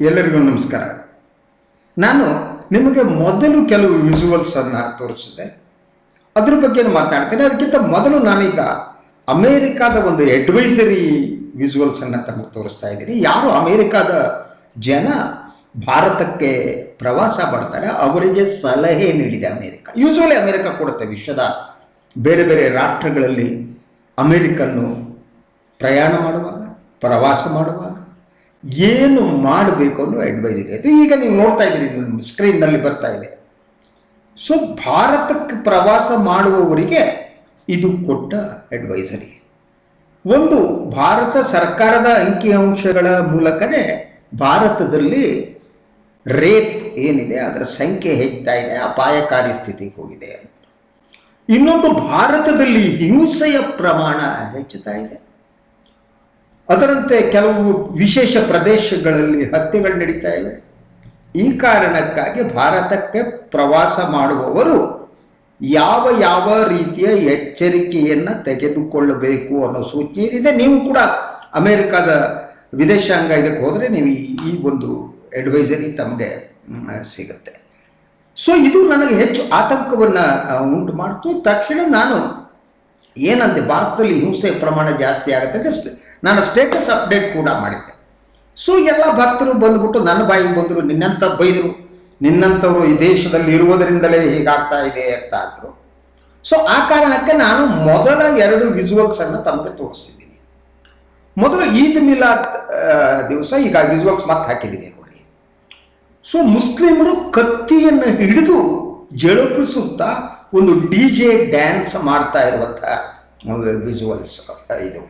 ಎಲ್ಲರಿಗೂ ನಮಸ್ಕಾರ. ನಾನು ನಿಮಗೆ ಮೊದಲು ಕೆಲವು ವಿಜುವಲ್ಸನ್ನು ತೋರಿಸಿದೆ. ಅದ್ರ ಬಗ್ಗೆ ಮಾತನಾಡ್ತೇನೆ. ಅದಕ್ಕಿಂತ ಮೊದಲು ನಾನೀಗ ಅಮೇರಿಕಾದ ಒಂದು ಅಡ್ವೈಸರಿ ವಿಜುವಲ್ಸನ್ನು ತಮಗೆ ತೋರಿಸ್ತಾ ಇದ್ದೀನಿ. ಯಾರು ಅಮೇರಿಕಾದ ಜನ ಭಾರತಕ್ಕೆ ಪ್ರವಾಸ ಮಾಡ್ತಾರೆ, ಅವರಿಗೆ ಸಲಹೆ ನೀಡಿದೆ ಅಮೇರಿಕ. ಯೂಶ್ವಲಿ ಅಮೇರಿಕ ಕೊಡುತ್ತೆ ವಿಶ್ವದ ಬೇರೆ ಬೇರೆ ರಾಷ್ಟ್ರಗಳಲ್ಲಿ ಅಮೇರಿಕನ್ನು ಪ್ರಯಾಣ ಮಾಡುವಾಗ, ಪ್ರವಾಸ ಮಾಡುವಾಗ. ಏನು ಮಾಡಬೇಕು ಅನ್ನೋ ಅಡ್ವೈಸ್ ಇದೆ ಅಥವಾ ಈಗ ನೀವು ನೋಡ್ತಾ ಇದ್ದೀರಿ ಸ್ಕ್ರೀನ್ನಲ್ಲಿ ಬರ್ತಾ ಇದೆ. ಸೊ ಭಾರತಕ್ಕೆ ಪ್ರವಾಸ ಮಾಡುವವರಿಗೆ ಇದು ಕೊಟ್ಟ ಅಡ್ವೈಸರಿ ಒಂದು, ಭಾರತ ಸರ್ಕಾರದ ಅಂಕಿಅಂಶಗಳ ಮೂಲಕನೇ ಭಾರತದಲ್ಲಿ ರೇಪ್ ಏನಿದೆ, ಅದರ ಸಂಖ್ಯೆ ಹೆಚ್ಚುತ್ತಾ ಇದೆ, ಅಪಾಯಕಾರಿ ಸ್ಥಿತಿಗೆ ಹೋಗಿದೆ. ಇನ್ನೊಂದು, ಭಾರತದಲ್ಲಿ ಹಿಂಸೆಯ ಪ್ರಮಾಣ ಹೆಚ್ಚುತ್ತಾ ಇದೆ. ಅದರಂತೆ ಕೆಲವು ವಿಶೇಷ ಪ್ರದೇಶಗಳಲ್ಲಿ ಹತ್ಯೆಗಳು ನಡೀತಾ ಇವೆ. ಈ ಕಾರಣಕ್ಕಾಗಿ ಭಾರತಕ್ಕೆ ಪ್ರವಾಸ ಮಾಡುವವರು ಯಾವ ಯಾವ ರೀತಿಯ ಎಚ್ಚರಿಕೆಯನ್ನು ತೆಗೆದುಕೊಳ್ಳಬೇಕು ಅನ್ನೋ ಸೂಚನೆ ಇದೆ. ನೀವು ಕೂಡ ಅಮೇರಿಕಾದ ವಿದೇಶಾಂಗ ಇದಕ್ಕೆ ಹೋದರೆ ನೀವು ಈ- ಒಂದು ಅಡ್ವೈಸರಿ ತಮಗೆ ಸಿಗುತ್ತೆ. ಸೊ ಇದು ನನಗೆ ಹೆಚ್ಚು ಆತಂಕವನ್ನು ಉಂಟು ಮಾಡ್ತು. ತಕ್ಷಣ ನಾನು ಏನಂತೆ ಭಾರತದಲ್ಲಿ ಹಿಂಸೆ ಪ್ರಮಾಣ ಜಾಸ್ತಿ ಆಗುತ್ತೆ ಅಂತ ಸ್ಟ್- ನಾನು ಸ್ಟೇಟಸ್ ಅಪ್ಡೇಟ್ ಕೂಡ ಮಾಡಿದ್ದೆ. ಸೊ ಎಲ್ಲ ಭಕ್ತರು ಬಂದ್ಬಿಟ್ಟು ನನ್ನ ಬಾಯಿಗೆ ಬಂದರು, ನಿನ್ನಂಥ ಬೈದರು, ನಿನ್ನಂಥವ್ರು ಈ ದೇಶದಲ್ಲಿ ಇರುವುದರಿಂದಲೇ ಹೀಗಾಗ್ತಾ ಇದೆ ಅಂತ ಅಂದರು. ಸೊ ಆ ಕಾರಣಕ್ಕೆ ನಾನು ಮೊದಲ ಎರಡು ವಿಜುವಲ್ಸನ್ನು ತಮಗೆ ತೋರಿಸಿದ್ದೀನಿ. ಮೊದಲು ಈದ್ ಮಿಲಾದ್ ದಿವಸ ಈಗ ವಿಜುವಲ್ಸ್ ಮತ್ತೆ ಹಾಕಿದ್ದೀನಿ ನೋಡಿ. ಸೊ ಮುಸ್ಲಿಮರು ಕತ್ತಿಯನ್ನು ಹಿಡಿದು ಜಳುಪಿಸುತ್ತಾ ಒಂದು ಡಿ ಜೆ ಡ್ಯಾನ್ಸ್ ಮಾಡ್ತಾ ಇರುವಂಥ ವಿಜುವಲ್ಸ್ ಇದು.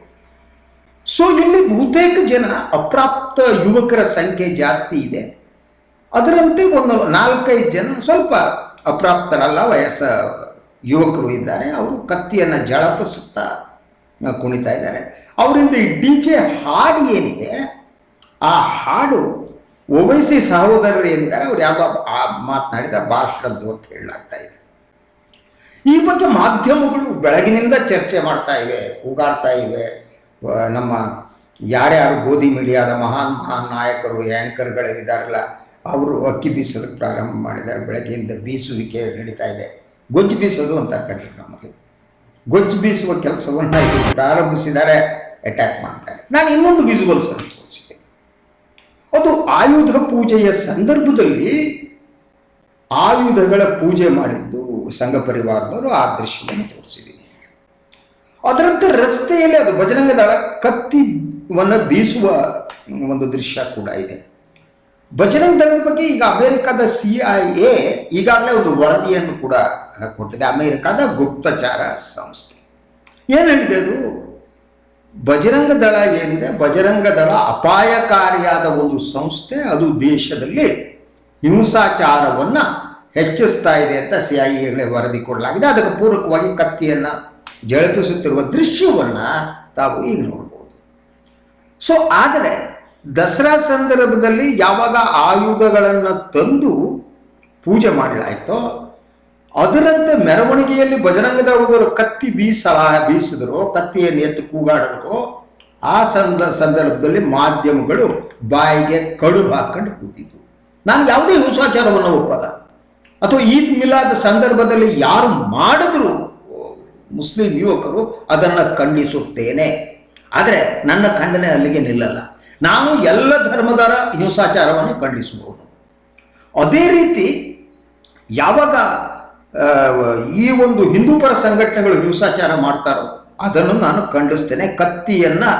ಸೊ ಇಲ್ಲಿ ಬಹುತೇಕ ಜನ ಅಪ್ರಾಪ್ತ ಯುವಕರ ಸಂಖ್ಯೆ ಜಾಸ್ತಿ ಇದೆ. ಅದರಂತೆ ಒಂದು ನಾಲ್ಕೈದು ಜನ ಸ್ವಲ್ಪ ಅಪ್ರಾಪ್ತರಲ್ಲ, ವಯಸ್ಸ ಯುವಕರು ಇದ್ದಾರೆ. ಅವರು ಕತ್ತಿಯನ್ನು ಜಳಪಿಸುತ್ತಾ ಕುಣಿತಾ ಇದ್ದಾರೆ. ಅವರಿಂದ ಡಿ ಜೆ ಹಾಡು ಏನಿದೆ, ಆ ಹಾಡು ಒವೈಸಿ ಸಹೋದರರು ಏನಿದ್ದಾರೆ, ಅವ್ರು ಯಾವುದೋ ಮಾತನಾಡಿದ ಭಾಷಣದ್ದು ಅಂತ ಹೇಳಲಾಗ್ತಾ ಇದೆ. ಈ ಬಗ್ಗೆ ಮಾಧ್ಯಮಗಳು ಬೆಳಗಿನಿಂದ ಚರ್ಚೆ ಮಾಡ್ತಾ ಇವೆ, ಕೂಗಾಡ್ತಾ ಇವೆ. ನಮ್ಮ ಯಾರ್ಯಾರು ಗೋಧಿ ಮೀಡಿಯಾದ ಮಹಾನ್ ಮಹಾನ್ ನಾಯಕರು ಆ್ಯಂಕರ್ಗಳಿದ್ದಾರಲ್ಲ ಅವರು ಅಕ್ಕಿ ಬೀಸೋದಕ್ಕೆ ಪ್ರಾರಂಭ ಮಾಡಿದ್ದಾರೆ. ಬೆಳಗ್ಗೆಯಿಂದ ಬೀಸುವಿಕೆ ನಡೀತಾ ಇದೆ. ಗೊಜ್ಜು ಬೀಸೋದು ಅಂತ ಕಂಡ್ರೆ ನಮ್ಮಲ್ಲಿ. ಗೊಜ್ಜು ಬೀಸುವ ಕೆಲಸವನ್ನು ಇದು ಪ್ರಾರಂಭಿಸಿದ್ದಾರೆ. ಅಟ್ಯಾಕ್ ಮಾಡ್ತಾರೆ. ನಾನು ಇನ್ನೊಂದು ವಿಜುವಲ್ಸ್ ಅನ್ನು ತೋರಿಸಿದ್ದೇನೆ ಅದು ಆಯುಧ ಪೂಜೆಯ ಸಂದರ್ಭದಲ್ಲಿ ಆಯುಧಗಳ ಪೂಜೆ ಮಾಡಿದ್ದು ಸಂಘ ಪರಿವಾರದವರು ಆ ದೃಶ್ಯವನ್ನು ತೋರಿಸಿದ್ದೀನಿ ಅದರಂತೆ ರಸ್ತೆಯಲ್ಲಿ ಅದು ಭಜರಂಗ ದಳ ಕತ್ತಿವನ್ನು ಬೀಸುವ ಒಂದು ದೃಶ್ಯ ಕೂಡ ಇದೆ. ಭಜರಂಗ ದಳದ ಬಗ್ಗೆ ಈಗ ಅಮೆರಿಕದ ಸಿ ಐ ಎ ಈಗಾಗಲೇ ಒಂದು ವರದಿಯನ್ನು ಕೂಡ ಕೊಟ್ಟಿದೆ. ಅಮೆರಿಕದ ಗುಪ್ತಚಾರ ಸಂಸ್ಥೆ. ಏನು ಹೇಳಿದೆ ಅದು? ಭಜರಂಗ ದಳ ಏನಿದೆ? ಭಜರಂಗ ದಳ ಅಪಾಯಕಾರಿಯಾದ ಒಂದು ಸಂಸ್ಥೆ. ಅದು ದೇಶದಲ್ಲಿ ಹಿಂಸಾಚಾರವನ್ನು ಹೆಚ್ಚಿಸ್ತಾ ಇದೆ ಅಂತ ಸಿ ಐ ಎಗಳೇ ವರದಿ ಕೊಡಲಾಗಿದೆ. ಅದಕ್ಕೆ ಪೂರಕವಾಗಿ ಕತ್ತಿಯನ್ನು ಜಳಪಿಸುತ್ತಿರುವ ದೃಶ್ಯವನ್ನು ತಾವು ಈಗ ನೋಡ್ಬೋದು. ಸೊ ಆದರೆ ದಸರಾ ಸಂದರ್ಭದಲ್ಲಿ ಯಾವಾಗ ಆಯುಧಗಳನ್ನು ತಂದು ಪೂಜೆ ಮಾಡಲಾಯಿತೋ, ಅದರಂತೆ ಮೆರವಣಿಗೆಯಲ್ಲಿ ಭಜರಂಗದವರು ಕತ್ತಿ ಬೀಸ, ಬೀಸಿದ್ರು, ಕತ್ತಿಯನ್ನು ಎತ್ತು ಕೂಗಾಡಿದ್ರು. ಆ ಸಂದ, ಸಂದರ್ಭದಲ್ಲಿ ಮಾಧ್ಯಮಗಳು ಬಾಯಿಗೆ ಕಡುಬು ಹಾಕೊಂಡು ಕೂತಿದ್ವು ನಾನು ಯಾವುದೇ ಹಿಂಸಾಚಾರವನ್ನು ಒಪ್ಪಲ್ಲ. ಅಥವಾ ಈದ್ ಮಿಲಾದ ಸಂದರ್ಭದಲ್ಲಿ ಯಾರು ಮಾಡಿದ್ರು ಮುಸ್ಲಿಂ ಯುವಕರು ಅದನ್ನು ಖಂಡಿಸುತ್ತೇನೆ. ಆದರೆ ನನ್ನ ಖಂಡನೆ ಅಲ್ಲಿಗೆ ನಿಲ್ಲಲ್ಲ. ನಾನು ಎಲ್ಲ ಧರ್ಮದರ ಹಿಂಸಾಚಾರವನ್ನು ಖಂಡಿಸಬಹುದು. ಅದೇ ರೀತಿ ಯಾವಾಗ ಈ ಒಂದು ಹಿಂದೂಪರ ಸಂಘಟನೆಗಳು ಹಿಂಸಾಚಾರ ಮಾಡ್ತಾರೋ ಅದನ್ನು ನಾನು ಖಂಡಿಸ್ತೇನೆ. ಕತ್ತಿಯನ್ನು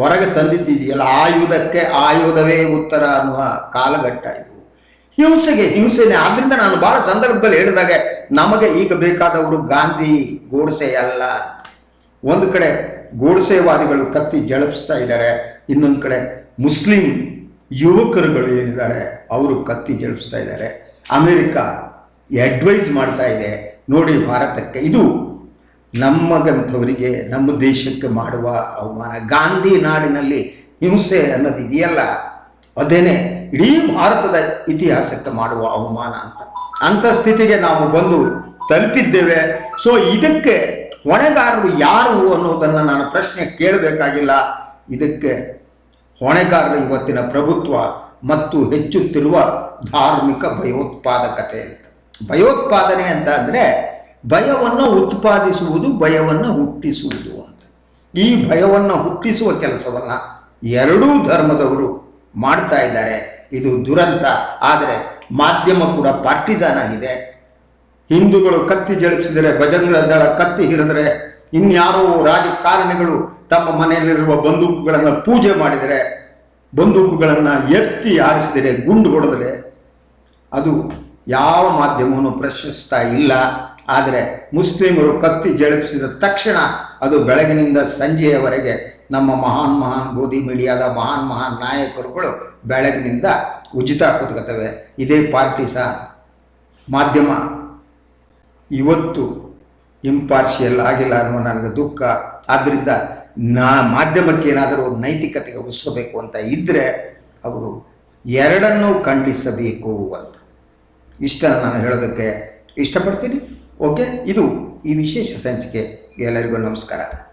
ಹೊರಗೆ ತಂದಿದ್ದಿದೆಯಲ್ಲ, ಆಯುಧಕ್ಕೆ ಆಯುಧವೇ ಉತ್ತರ ಅನ್ನುವ ಕಾಲಘಟ್ಟ ಇದು. ಹಿಂಸೆಗೆ, ಹಿಂಸೆನೆ. ಆದ್ರಿಂದ ನಾನು ಬಹಳ ಸಂದರ್ಭದಲ್ಲಿ ಹೇಳಿದಾಗ ನಮಗೆ ಈಗ ಬೇಕಾದವರು ಗಾಂಧಿ ಗೋಡ್ಸೆ ಅಲ್ಲ. ಒಂದು ಕಡೆ ಗೋಡ್ಸೆವಾದಿಗಳು ಕತ್ತಿ ಜಳಪಿಸ್ತಾ ಇದ್ದಾರೆ. ಇನ್ನೊಂದು ಕಡೆ ಮುಸ್ಲಿಂ ಯುವಕರುಗಳು ಏನಿದ್ದಾರೆ, ಅವರು ಕತ್ತಿ ಜಳಪಿಸ್ತಾ ಇದ್ದಾರೆ. ಅಮೆರಿಕ ಅಡ್ವೈಸ್ ಮಾಡ್ತಾ ಇದೆ. ನೋಡಿ ಭಾರತಕ್ಕೆ, ಇದು ನಮ್ಮಗಂಥವರಿಗೆ ನಮ್ಮ ದೇಶಕ್ಕೆ ಮಾಡುವ ಅವಮಾನ. ಗಾಂಧಿ ನಾಡಿನಲ್ಲಿ ಹಿಂಸೆ ಅನ್ನೋದು ಇದೆಯಲ್ಲ ಅದೇನೆ, ಇಡೀ ಭಾರತದ ಇತಿಹಾಸಕ್ಕೆ ಮಾಡುವ ಅವಮಾನ ಅಂತ. ಅಂಥ ಸ್ಥಿತಿಗೆ ನಾವು ಬಂದು ತಲುಪಿದ್ದೇವೆ. ಸೊ ಇದಕ್ಕೆ ಹೊಣೆಗಾರರು ಯಾರು ಅನ್ನೋದನ್ನು ನಾನು ಪ್ರಶ್ನೆ ಕೇಳಬೇಕಾಗಿಲ್ಲ. ಇದಕ್ಕೆ ಹೊಣೆಗಾರರು ಇವತ್ತಿನ ಪ್ರಭುತ್ವ ಮತ್ತು ಹೆಚ್ಚುತ್ತಿರುವ ಧಾರ್ಮಿಕ ಭಯೋತ್ಪಾದಕತೆ ಅಂತ. ಭಯೋತ್ಪಾದನೆ ಅಂತ ಅಂದರೆ ಭಯವನ್ನು ಉತ್ಪಾದಿಸುವುದು, ಭಯವನ್ನು ಹುಟ್ಟಿಸುವುದು ಅಂತ. ಈ ಭಯವನ್ನು ಹುಟ್ಟಿಸುವ ಕೆಲಸವನ್ನು ಎರಡೂ ಧರ್ಮದವರು ಮಾಡ್ತಾ ಇದ್ದಾರೆ. ಇದು ದುರಂತ. ಆದರೆ ಮಾಧ್ಯಮ ಕೂಡ ಪಾರ್ಟಿಜಾನ್ ಆಗಿದೆ. ಹಿಂದೂಗಳು ಕತ್ತಿ ಜಳಿಸಿದರೆ ಬಜರಂಗ ದಳ ಕತ್ತಿ ಹಿರಿದರೆ ಇನ್ಯಾರೋ ರಾಜಕಾರಣಿಗಳು ತಮ್ಮ ಮನೆಯಲ್ಲಿರುವ ಬಂದೂಕುಗಳನ್ನು ಪೂಜೆ ಮಾಡಿದರೆ, ಬಂದೂಕುಗಳನ್ನು ಎತ್ತಿ ಆಡಿಸಿದರೆ ಗುಂಡು ಹೊಡೆದರೆ ಅದು ಯಾವ ಮಾಧ್ಯಮವನ್ನು ಪ್ರಶ್ನಿಸ್ತಾ ಇಲ್ಲ. ಆದರೆ ಮುಸ್ಲಿಮರು ಕತ್ತಿ ಜಳಿಸಿದ ತಕ್ಷಣ ಅದು ಬೆಳಗಿನಿಂದ ಸಂಜೆಯವರೆಗೆ ನಮ್ಮ ಮಹಾನ್ ಮಹಾನ್ ಗೋಧಿ ಮೀಡಿಯಾದ ಮಹಾನ್ ಮಹಾನ್ ನಾಯಕರುಗಳು ಬೆಳಗಿನಿಂದ ಉಚಿತ ಕೂತ್ಕೋತವೆ ಇದೇ ಪಾರ್ಟಿ ಸಹ ಮಾಧ್ಯಮ. ಇವತ್ತು ಇಂಪಾರ್ಷಿಯಲ್ ಆಗಿಲ್ಲ ಅನ್ನುವ ನನಗೆ ದುಃಖ. ಆದ್ದರಿಂದ ನಾ ಮಾಧ್ಯಮಕ್ಕೆ ಏನಾದರೂ ನೈತಿಕತೆಗೆ ಉಳಿಸಬೇಕು ಅಂತ ಇದ್ದರೆ ಅವರು ಎರಡನ್ನೂ ಖಂಡಿಸಬೇಕು ಅಂತ. ಇಷ್ಟ ನಾನು ಹೇಳೋದಕ್ಕೆ ಇಷ್ಟಪಡ್ತೀನಿ. ಓಕೆ, ಇದು ಈ ವಿಶೇಷ ಸಂಚಿಕೆ. ಎಲ್ಲರಿಗೂ ನಮಸ್ಕಾರ.